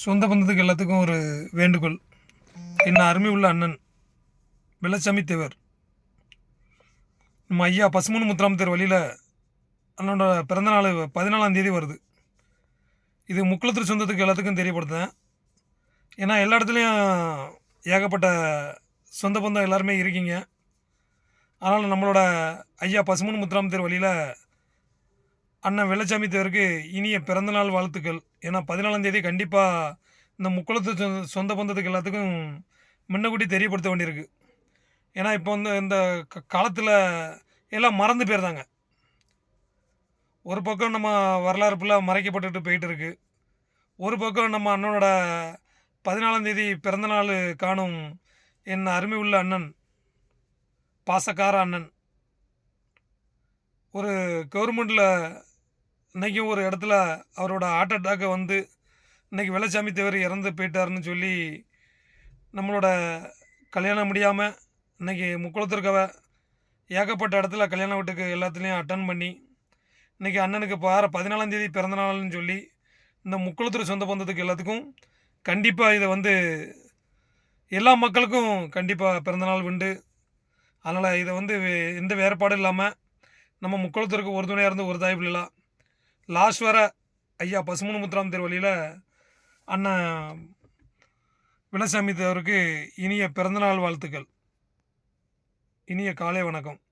சொந்த பந்தத்துக்கு எல்லாத்துக்கும் ஒரு வேண்டுகோள். என்ன அருமை உள்ள அண்ணன் வெள்ளச்சாமி தேவர். நம்ம ஐயா பசுமூணு முத்துராம் தேர் வழியில் அண்ணனோட பிறந்தநாள் பதினாலாம் தேதி வருது. இது முக்குளத்தூர் சொந்தத்துக்கு எல்லாத்துக்கும் தெரியப்படுத்தேன் ஏன்னா எல்லா இடத்துலையும் ஏகப்பட்ட சொந்த பந்தம் எல்லாருமே இருக்கீங்க. அதனால் நம்மளோட ஐயா பசுமூணு முத்துராம் தேர் வழியில் அண்ணன் வெள்ளச்சாமி தேவருக்கு இனிய பிறந்தநாள் வாழ்த்துக்கள். ஏன்னா பதினாலாம் தேதி கண்டிப்பாக இந்த முக்குளத்து சொந்த- சொந்த பந்தத்துக்கு எல்லாத்துக்கும் முன்னக்கூட்டி தெரியப்படுத்த வேண்டியிருக்கு. ஏன்னா இப்போ வந்து இந்த காலத்தில் எல்லாம் மறந்து போயிருந்தாங்க. ஒரு பக்கம் நம்ம வரலாறு ஃபுல்லாக மறைக்கப்பட்டுட்டு போயிட்டு இருக்கு ஒரு பக்கம் நம்ம அண்ணனோட பதினாலாம் தேதி பிறந்தநாள் காணும் என் அருமை உள்ள அண்ணன் பாசக்கார அண்ணன். ஒரு கவர்மெண்ட்டில் இன்றைக்கும் ஒரு இடத்துல அவரோட ஹார்ட் அட்டாக்கை வந்து இன்னைக்கு வெள்ளச்சாமி தேவர் இறந்து போயிட்டாருன்னு சொல்லி நம்மளோட கல்யாணம் முடியாமல் இன்னைக்கு முக்குளத்திற்கவ ஏகப்பட்ட இடத்துல கல்யாண வீட்டுக்கு எல்லாத்துலேயும் அட்டன் பண்ணி இன்னைக்கு அண்ணனுக்கு பார பதினாலாம் தேதி பிறந்த நாள்னு சொல்லி இந்த முக்குளத்தூர் சொந்த பந்தத்துக்கு எல்லாத்துக்கும் கண்டிப்பாக இதை வந்து எல்லா மக்களுக்கும் கண்டிப்பாக பிறந்தநாள் உண்டு. அதனால் இதை வந்து எந்த வேறுபாடும் இல்லாமல் நம்ம முக்குளத்தூருக்கு ஒரு துணையாக இருந்து ஒரு தாய் பிள்ளைலாம் லாஸ்ட் வர ஐயா பசுமன் முத்துராம் தேர் வழியில் அண்ணன் விலசாமி தேவருக்கு இனிய பிறந்தநாள் வாழ்த்துக்கள். இனிய காலை வணக்கம்.